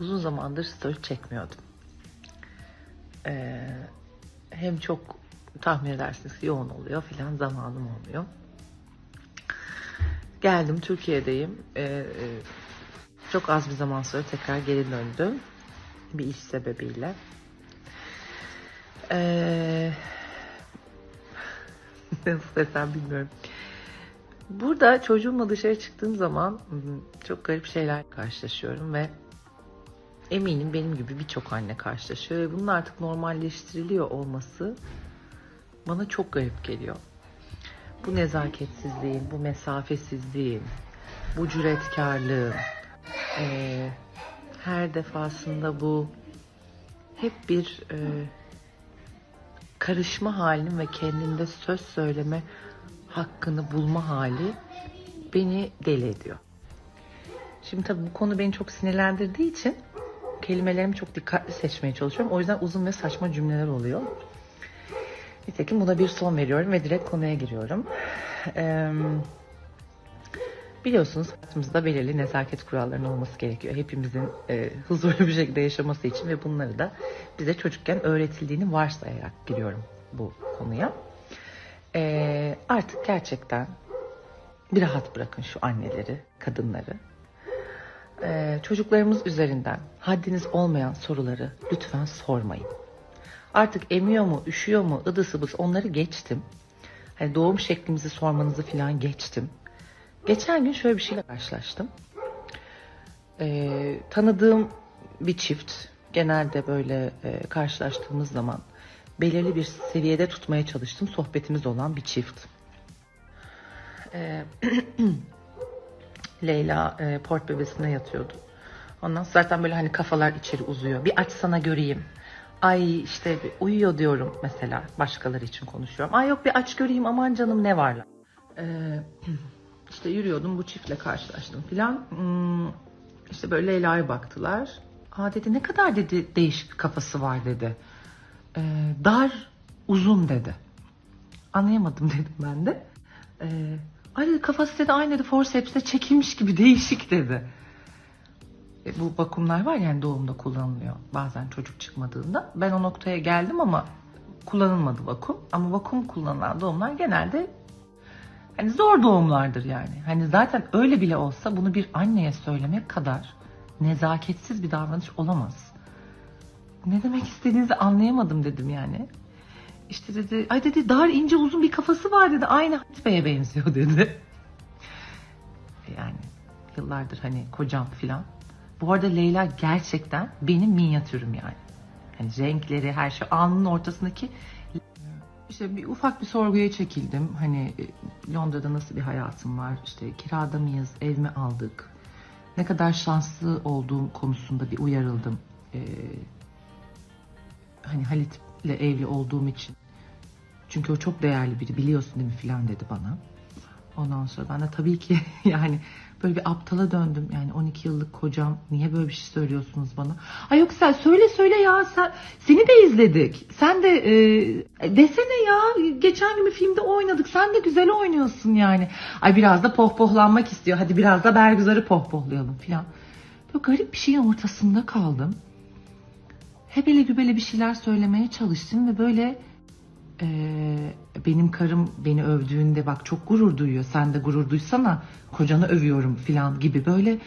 uzun zamandır story çekmiyordum. Ee, hem çok tahmin edersiniz yoğun oluyor filan zamanım olmuyor. Geldim Türkiye'deyim. Ee, e, çok az bir zaman sonra tekrar geri döndüm. Bir iş sebebiyle. Ee, nasıl desem bilmiyorum. Burada çocuğumla dışarı çıktığım zaman çok garip şeyler karşılaşıyorum ve eminim benim gibi birçok anne karşılaşıyor ve bunun artık normalleştiriliyor olması bana çok garip geliyor. Bu nezaketsizliğin, bu mesafesizliğin, bu cüretkarlığın, eee, her defasında bu hep bir eee, karışma halinin ve kendinde söz söyleme hakkını bulma hali beni deli ediyor. Şimdi tabii bu konu beni çok sinirlendirdiği için kelimelerimi çok dikkatli seçmeye çalışıyorum. O yüzden uzun ve saçma cümleler oluyor. Nitekim buna bir son veriyorum ve direkt konuya giriyorum. Eee, biliyorsunuz hayatımızda belirli nezaket kurallarının olması gerekiyor. Hepimizin e, huzurlu bir şekilde yaşaması için ve bunları da bize çocukken öğretildiğini varsayarak giriyorum bu konuya. Eee, artık gerçekten bir rahat bırakın şu anneleri, kadınları. Eee, çocuklarımız üzerinden haddiniz olmayan soruları lütfen sormayın. Artık emiyor mu, üşüyor mu, ıdısı bıs onları geçtim. Hani doğum şeklimizi sormanızı falan geçtim. Geçen gün şöyle bir şeyle karşılaştım. Ee, tanıdığım bir çift genelde böyle e, karşılaştığımız zaman belirli bir seviyede tutmaya çalıştım sohbetimiz olan bir çift. Ee, Leyla e, port bebesine yatıyordu. Ondan zaten böyle hani kafalar içeri uzuyor. Bir açsana göreyim. Ay işte uyuyor diyorum mesela başkaları için konuşuyorum. Ay yok bir aç göreyim aman canım ne var lan. Ee, işte yürüyordum bu çiftle karşılaştım filan. Hmm, işte böyle Leyla'ya baktılar. Aa dedi ne kadar dedi değişik bir kafası var dedi. Ee, dar uzun dedi. Anlayamadım dedim ben de. Ee, ay dedi kafası dedi aynı dedi forceps'te çekilmiş gibi değişik dedi. E, bu vakumlar var yani doğumda kullanılıyor bazen çocuk çıkmadığında. Ben o noktaya geldim ama kullanılmadı vakum. Ama vakum kullanılan doğumlar genelde hani zor doğumlardır yani. Hani zaten öyle bile olsa bunu bir anneye söylemek kadar nezaketsiz bir davranış olamaz. Ne demek istediğinizi anlayamadım dedim yani. İşte dedi, ay dedi dar ince uzun bir kafası var dedi. Aynı Halit Bey'e benziyor dedi. Yani yıllardır hani kocam filan. Bu arada Leyla gerçekten benim minyatürüm yani. Hani renkleri, her şey alnının ortasındaki işte bir ufak bir sorguya çekildim. Hani e, Londra'da nasıl bir hayatım var? İşte kirada mıyız? Ev mi aldık? Ne kadar şanslı olduğum konusunda bir uyarıldım. Ee, hani Halit'le evli olduğum için. Çünkü o çok değerli biri biliyorsun değil mi filan dedi bana. Ondan sonra ben de tabii ki yani böyle bir aptala döndüm. Yani 12 yıllık kocam niye böyle bir şey söylüyorsunuz bana? Ay yok sen söyle söyle ya sen seni de izledik. Sen de e, desene ya geçen gün bir filmde oynadık. Sen de güzel oynuyorsun yani. Ay biraz da pohpohlanmak istiyor. Hadi biraz da Bergüzar'ı pohpohlayalım falan. Böyle garip bir şeyin ortasında kaldım. Hebele gübele bir şeyler söylemeye çalıştım ve böyle ee, benim karım beni övdüğünde bak çok gurur duyuyor. Sen de gurur duysana kocanı övüyorum filan gibi böyle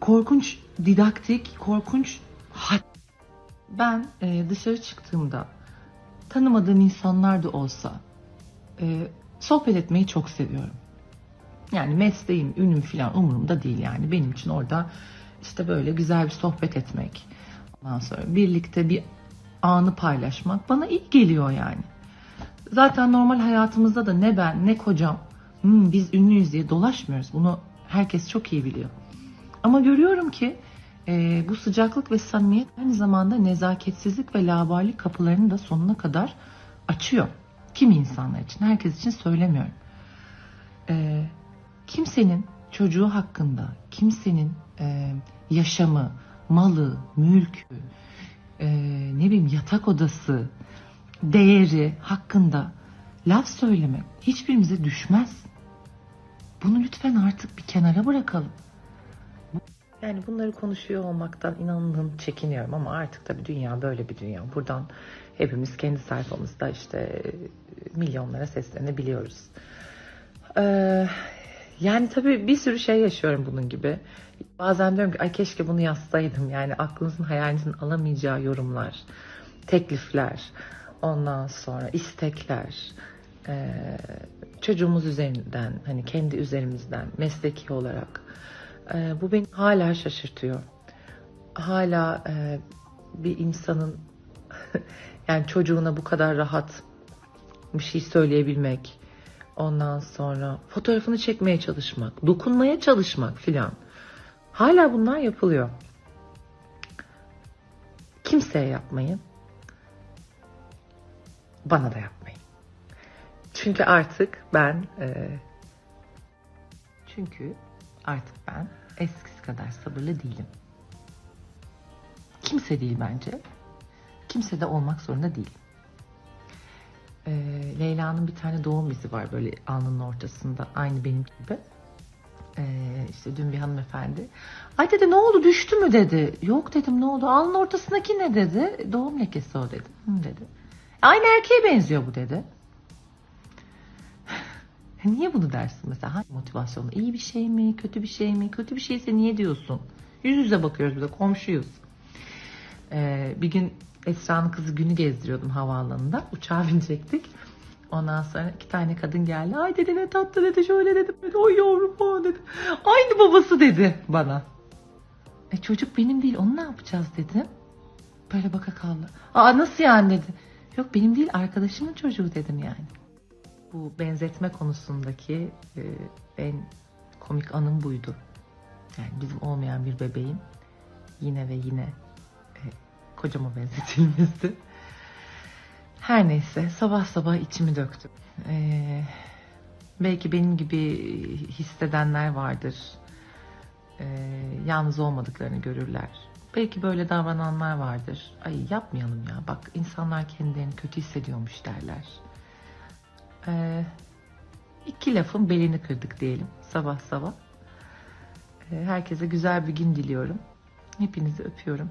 korkunç didaktik, korkunç had. Ben e, dışarı çıktığımda tanımadığım insanlar da olsa e, sohbet etmeyi çok seviyorum. Yani mesleğim, ünüm filan umurumda değil yani. Benim için orada işte böyle güzel bir sohbet etmek. Ondan sonra birlikte bir anı paylaşmak bana iyi geliyor yani. Zaten normal hayatımızda da ne ben ne kocam "Hmm, biz ünlüyüz diye dolaşmıyoruz. Bunu herkes çok iyi biliyor. Ama görüyorum ki e, bu sıcaklık ve samimiyet aynı zamanda nezaketsizlik ve laubali kapılarını da sonuna kadar açıyor. Kimi insanlar için, herkes için söylemiyorum. E, kimsenin çocuğu hakkında, kimsenin e, yaşamı, malı, mülkü, e, ne bileyim yatak odası, değeri hakkında laf söylemek hiçbirimize düşmez. Bunu lütfen artık bir kenara bırakalım. Yani bunları konuşuyor olmaktan inanın çekiniyorum ama artık tabii dünya böyle bir dünya. Buradan hepimiz kendi sayfamızda işte milyonlara seslenebiliyoruz. Ee, yani tabii bir sürü şey yaşıyorum bunun gibi. Bazen diyorum ki ay keşke bunu yazsaydım. Yani aklınızın hayalinizin alamayacağı yorumlar, teklifler, ondan sonra istekler, ee, çocuğumuz üzerinden, hani kendi üzerimizden, mesleki olarak. Ee, bu beni hala şaşırtıyor. Hala e, bir insanın yani çocuğuna bu kadar rahat bir şey söyleyebilmek, ondan sonra fotoğrafını çekmeye çalışmak, dokunmaya çalışmak filan. Hala bunlar yapılıyor. Kimseye yapmayın. Bana da yapmayın. Çünkü artık ben e, çünkü artık ben eskisi kadar sabırlı değilim. Kimse değil bence. Kimse de olmak zorunda değil. Ee, Leyla'nın bir tane doğum izi var böyle alnının ortasında aynı benim gibi. Ee, işte dün bir hanımefendi. Ay dedi ne oldu düştü mü dedi. Yok dedim ne oldu alnın ortasındaki ne dedi. Doğum lekesi o dedim. Hı dedi. Aynı erkeğe benziyor bu dedi. Niye bunu dersin mesela? Hangi motivasyonla? İyi bir şey mi? Kötü bir şey mi? Kötü bir şeyse niye diyorsun? Yüz yüze bakıyoruz bir de komşuyuz. Ee, bir gün Esra'nın kızı günü gezdiriyordum havaalanında. Uçağa binecektik. Ondan sonra iki tane kadın geldi. Ay dedi ne tatlı dedi şöyle dedi. Böyle, Oy yavrum falan dedi. Aynı babası dedi bana. E çocuk benim değil onu ne yapacağız dedim. Böyle baka kaldı. Aa nasıl yani dedi. Yok benim değil arkadaşımın çocuğu dedim yani. Bu benzetme konusundaki e, en komik anım buydu. Yani bizim olmayan bir bebeğin yine ve yine kocama benzetilmesi. Her neyse sabah sabah içimi döktüm. Ee, belki benim gibi hissedenler vardır. Ee, yalnız olmadıklarını görürler. Belki böyle davrananlar vardır. Ay yapmayalım ya bak insanlar kendilerini kötü hissediyormuş derler. Ee, iki lafın belini kırdık diyelim sabah sabah. Ee, herkese güzel bir gün diliyorum. Hepinizi öpüyorum.